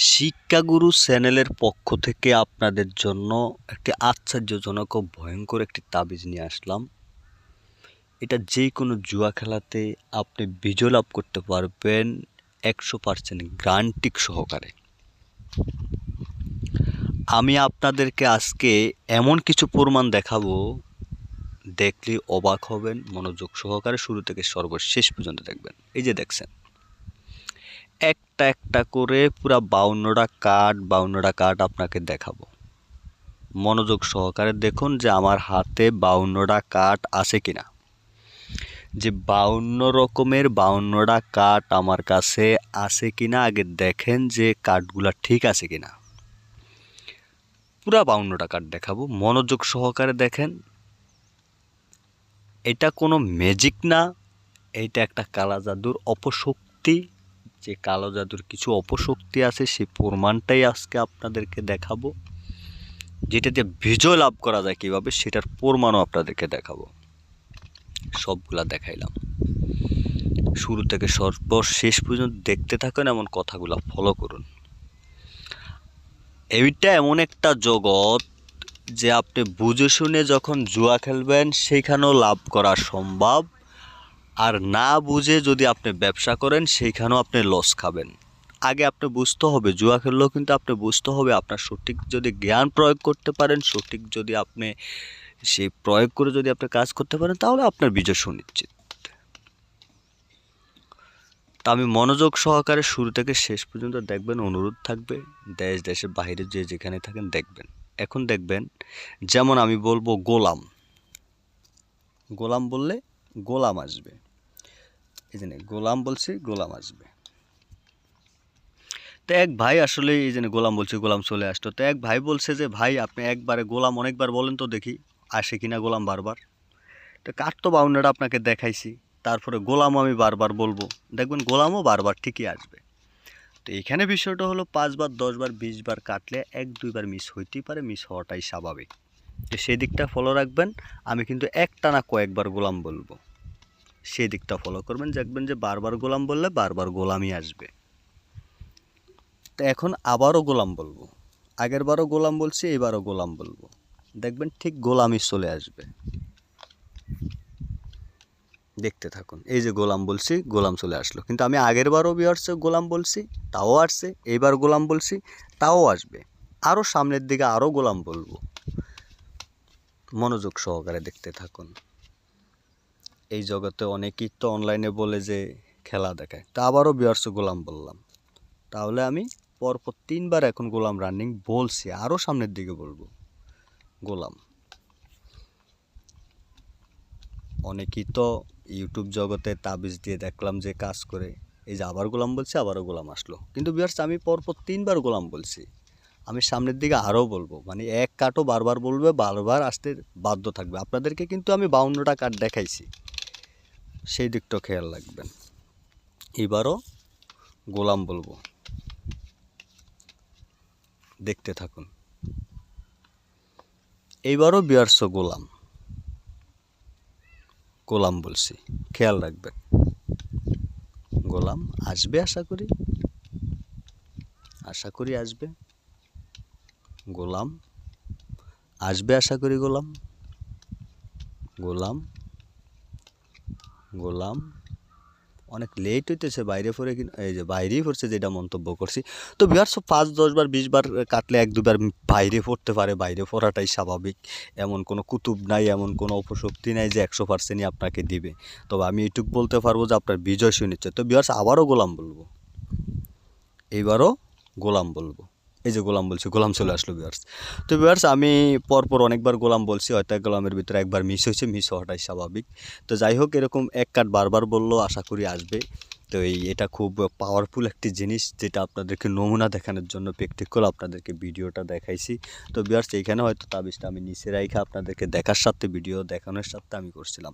শিক্ষাগুরু চ্যানেলের পক্ষ থেকে আপনাদের জন্য একটি আশ্চর্যজনক ও ভয়ঙ্কর একটি তাবিজ নিয়ে আসলাম। এটা যে কোনো জুয়া খেলাতে আপনি বিজয় লাভ করতে পারবেন একশো পার্সেন্ট গ্রান্টিক সহকারে। আমি আপনাদেরকে আজকে এমন কিছু প্রমাণ দেখাবো। দেখলে অবাক হবেন, মনোযোগ সহকারে শুরু থেকে সর্বশেষ পর্যন্ত দেখবেন। এই যে দেখছেন একটা একটা করে পুরা বাউন্নটা কার্ড বাউন্নটা কাঠ আপনাকে দেখাবো। মনোযোগ সহকারে দেখুন যে আমার হাতে বাউন্নটা কাঠ আছে কিনা। যে বাউন্ন রকমের বাউন্নটা কাঠ আমার কাছে আছে কিনা, আগে দেখেন যে কাঠগুলা ঠিক আছে কিনা। পুরা বাউন্নটা কাঠ দেখাবো। মনোযোগ সহকারে দেখেন। এটা কোনো ম্যাজিক না, এটা একটা কালা জাদুর অপশক্তি। যে কালো জাদুর কিছু অপশক্তি আছে সেই প্রমাণটাই আজকে আপনাদেরকে দেখাবো। যেটা দিয়ে বিজয় লাভ করা যায় কীভাবে, সেটার প্রমাণও আপনাদেরকে দেখাবো। সবগুলা দেখাইলাম। শুরু থেকে সর্বশেষ পর্যন্ত দেখতে থাকেন, এমন কথাগুলো ফলো করুন। এইটা এমন একটা জগৎ যে আপনি বুঝে শুনে যখন জুয়া খেলবেন সেইখানেও লাভ করা সম্ভব। আর না বুঝে যদি আপনি ব্যবসা করেন সেইখানেও আপনি লস খাবেন। আগে আপনি বুঝতে হবে, জুয়া খেললেও কিন্তু আপনি বুঝতে হবে, আপনার সঠিক যদি জ্ঞান প্রয়োগ করতে পারেন, সঠিক যদি আপনি সেই প্রয়োগ করে যদি আপনি কাজ করতে পারেন, তাহলে আপনার বিজয় সুনিশ্চিত। তা আমি মনোযোগ সহকারে শুরু থেকে শেষ পর্যন্ত দেখবেন, অনুরোধ থাকবে, দেশ, দেশের বাইরে যে যেখানে থাকেন দেখবেন। এখন দেখবেন, যেমন আমি বলব গোলাম। গোলাম বললে গোলাম আসবে। এই জন্য গোলাম বলছি, গোলাম আসবে। তো এক ভাই আসলে, এই জন্য গোলাম বলছে, গোলাম চলে আসতো। তো এক ভাই বলছে যে, ভাই, আপনি একবারে গোলাম, অনেকবার বলেন তো দেখি, আসে কিনা গোলাম বারবার? তো কার তো বাউন্ডাটা আপনাকে দেখাইছি, তারপরে গোলাম আমি বারবার বলব। দেখবেন গোলামও বারবার ঠিকই আসবে। তো এখানে বিষয়টা হলো, পাঁচবার, দশবার, বিশবার কাটলে এক, দুইবার মিস হইতেই পারে মিস হওয়াটাই স্বাভাবিক। তো সেই দিকটা ফলো রাখবেন, আমি কিন্তু একটা না কয়েকবার গোলাম বলব। সেই দিকটা ফলো করবেন, দেখবেন যে বারবার গোলাম বললে বারবার গোলামই আসবে। তো এখন আবারও গোলাম বলব। আগের বারও গোলাম বলছি, এবারও গোলাম বলব। দেখবেন ঠিক গোলামই চলে আসবে। দেখতে থাকুন। এই যে গোলাম বলছি, গোলাম চলে আসলো। কিন্তু আমি আগের বারও বিয়ার্সে গোলাম বলছি, তাও আসছে। এইবার গোলাম বলছি, তাও আসবে। আরও সামনের দিকে আরও গোলাম বলব। মনোযোগ সহকারে দেখতে থাকুন। এই জগতে অনেকেই তো অনলাইনে বলে যে খেলা দেখায়। তা আবারও বিয়ার্স গোলাম বললাম। তাহলে আমি পরপর তিনবার এখন গোলাম রানিং বলছি আরও সামনের দিকে বলব। গোলাম। অনেকেই তো ইউটিউব জগতে তাবিজ দিয়ে দেখলাম যে কাজ করে। এই যে আবার গোলাম বলছি, আবারও গোলাম আসলো। কিন্তু বিয়ার্স আমি পরপর তিনবার গোলাম বলছি। আমি সামনের দিকে আরও বলব। মানে এক কাটও বারবার বলবে, বারবার আসতে বাধ্য থাকবে। আপনাদেরকে কিন্তু আমি বাউন্নটা কাট দেখাইছি। সেই দিকটা খেয়াল রাখবেন। এবারও গোলাম বলব। দেখতে থাকুন। এইবারও বিয়ার্স গোলাম। গোলাম বলছি, খেয়াল রাখবেন। গোলাম আসবে আশা করি? আশা করি আসবে। গোলাম। আসবে আশা করি গোলাম। গোলাম। গোলাম। অনেক লেট হইতেছে, বাইরে পড়ে কিনা এই যে বাইরেই পড়ছে যেটা মন্তব্য করছি। তো বিহার সব পাঁচ দশবার বিশবার কাটলে এক, দুবার বাইরে পড়তে পারে। বাইরে পড়াটাই স্বাভাবিক। এমন কোনো কুতুব নাই, এমন কোনো অপশক্তি নাই যে একশো পার্সেন্টই আপনাকে দিবে। তবে আমি এইটুক বলতে পারব যে আপনার বিজয় সুনিশ্চিত তো বিহার আবারও গোলাম বলব। এইবারও গোলাম বলব। এই যে গোলাম বলছি, গোলাম চলে আসলো বিয়ার্স তো বিয়ার্স আমি পরপর অনেকবার গোলাম বলছি, হয়তো গোলামের ভিতরে একবার মিস হয়েছে মিস হওয়াটাই স্বাভাবিক। তো যাই হোক, এরকম এক কাঠ বারবার বলল, আশা করি আসবে। তো এই, এটা খুব পাওয়ারফুল একটি জিনিস, যেটা আপনাদেরকে নমুনা দেখানোর জন্য প্র্যাকটিক্যাল আপনাদেরকে ভিডিওটা দেখাইছি। তো বিয়ার্স এইখানে হয়তো তাবিজটা আমি নিচে রাইখে আপনাদেরকে দেখার সাথে ভিডিও দেখানোর সাথে আমি করছিলাম।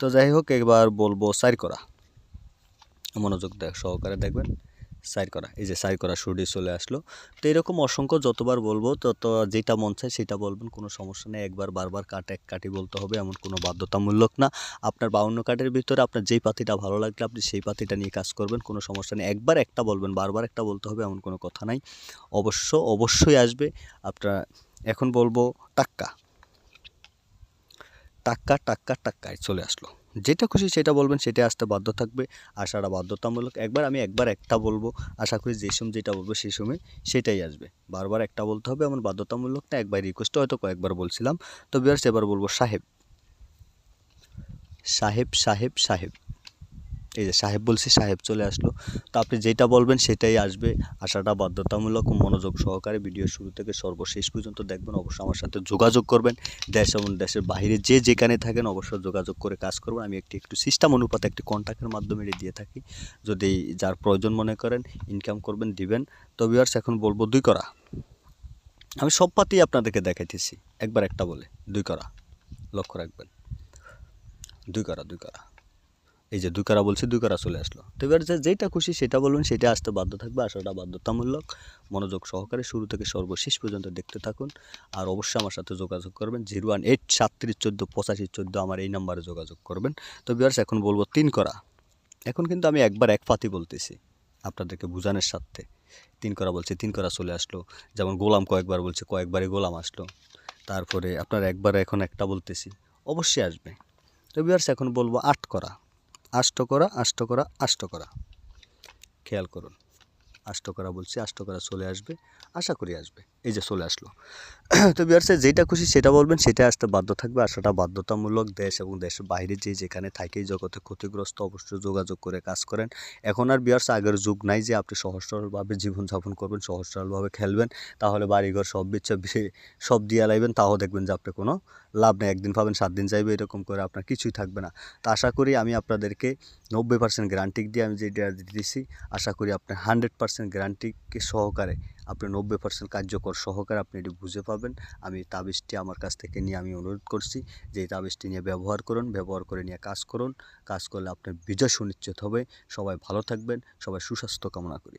তো যাই হোক, একবার বলব সাইর করা। মনোযোগ দেখ সহকারে দেখবেন। সাইড করা, এই যে সাইড করা সুরটি চলে আসলো। তো এরকম অসংখ্য যতবার বলব তত যেটা মন চায় সেটা বলবেন, কোনো সমস্যা নেই। একবার, বারবার কাট, এক কাটি বলতে হবে, এমন কোনো বাধ্যতামূলক না। আপনার বাউন্ন কাটের ভিতরে আপনার যেই পাতিটা ভালো লাগলে আপনি সেই পাতিটা নিয়ে কাজ করবেন, কোনো সমস্যা নেই। একবার একটা বলবেন, বারবার একটা বলতে হবে, এমন কোনো কথা নাই। অবশ্য, অবশ্যই আসবে আপনার, এখন বলব টাক্কা। টাক্কা টাক্কা, টাক্কায় চলে আসলো। যেটা খুশি সেটা বলবেন সেটা আসতে বাধ্য থাকবে। আসাটা বাধ্যতামূলক একবার আমি একবার একটা বলব। আশা করি যে সময় যেটা বলব সেই সময় সেটাই আসবে। বারবার একটা বলতে হবে, এমন বাধ্যতামূলক না, একবার রিকোয়েস্ট হয়তো কয়েকবার বলছিলাম। তো বিয়ার্স এবার বলব সাহেব। সাহেব সাহেব সাহেব। এই যে সাহেব বলছি, সাহেব চলে আসলো। তো আপনি যেটা বলবেন সেটাই আসবে। আসাটা বাধ্যতামূলক মনোযোগ সহকারে ভিডিও শুরু থেকে সর্বশেষ পর্যন্ত দেখবেন। অবশ্যই আমার সাথে যোগাযোগ করবেন। দেশ এবং দেশের বাইরে যে যেখানে থাকেন অবশ্যই যোগাযোগ করে কাজ করবেন। আমি একটি, একটু সিস্টেম অনুপাতে একটি কন্ট্যাক্টের মাধ্যমে দিয়ে থাকি। যদি যার প্রয়োজন মনে করেন ইনকাম করবেন, দিবেন। তো ভিউয়ার্স এখন বলব দুই করা। আমি সব পাতেই আপনাদেরকে দেখাইতেছি। একবার একটা বলে, দুই করা। লক্ষ্য রাখবেন। দুই করা দুই করা। এই যে দুই করা বলছি দুই করা চলে আসলো। তো এবার যে যেটা খুশি সেটা বলবেন সেটা আসতে বাধ্য থাকবে আসাটা বাধ্যতামূলক। মনোযোগ সহকারে শুরু থেকে সর্বশেষ পর্যন্ত দেখতে থাকুন। আর অবশ্যই আমার সাথে যোগাযোগ করবেন, জিরো ওয়ান এইট সাতত্রিশ চোদ্দ পঁচাশি চোদ্দ আমার এই নাম্বারে যোগাযোগ করবেন। তো বিয়ার্স এখন বলব তিন করা। এখন কিন্তু আমি একবার এক পাতি বলতেছি আপনাদেরকে বোঝানোর সাথে তিন করা বলছে, তিন করা চলে আসলো। যেমন গোলাম কয়েকবার বলছে, কয়েকবারই গোলাম আসলো। তারপরে আপনার একবার এখন একটা বলতেছি, অবশ্যই আসবে। তো বিয়ার্স এখন বলব আট করা। আষ্ট করা আষ্ট করা আষ্ট করা। খেয়াল করুন। আষ্ট করা বলছি, আষ্ট করা চলে আসবে, আশা করি আসবে। এই যে চলে আসলো। তো বিয়ার্সে যেটা খুশি সেটা বলবেন, সেটা আসতে বাধ্য থাকবে। আসাটা বাধ্যতামূলক দেশ এবং দেশের বাইরে যে যেখানে থাকেই জগতে ক্ষতিগ্রস্ত অবশ্যই যোগাযোগ করে কাজ করেন। এখন আর বিয়ার্স আগের যুগ নাই যে আপনি সহজ সরলভাবে জীবনযাপন করবেন, সহজ সরলভাবে খেলবেন, তাহলে বাড়িঘর সব বিচ্ছা সব দিয়ে লাইবেন, তাও দেখবেন যে আপনি কোনো লাভ নেই। একদিন পাবেন, সাত দিন যাইবে, এরকম করে আপনার কিছুই থাকবে না। তো আশা করি আমি আপনাদেরকে নব্বই পার্সেন্ট গ্যারান্টি দিয়ে আমি যে যেটা দিতেছি, আশা করি আপনি হান্ড্রেড পার্সেন্ট গ্যারান্টিকে সহকারে আপনি নব্বই পার্সেন্ট কার্যকর সহকারে আপনি এটি বুঝে পাবেন। আমি তাবিজটি আমার কাছ থেকে নিয়ে আমি অনুরোধ করছি যে এই তাবিজটি নিয়ে ব্যবহার করুন, ব্যবহার করে নিয়ে কাজ করুন। কাজ করলে আপনার বিজয় সুনিশ্চিত হবে। সবাই ভালো থাকবেন, সবাই সুস্বাস্থ্য কামনা করি।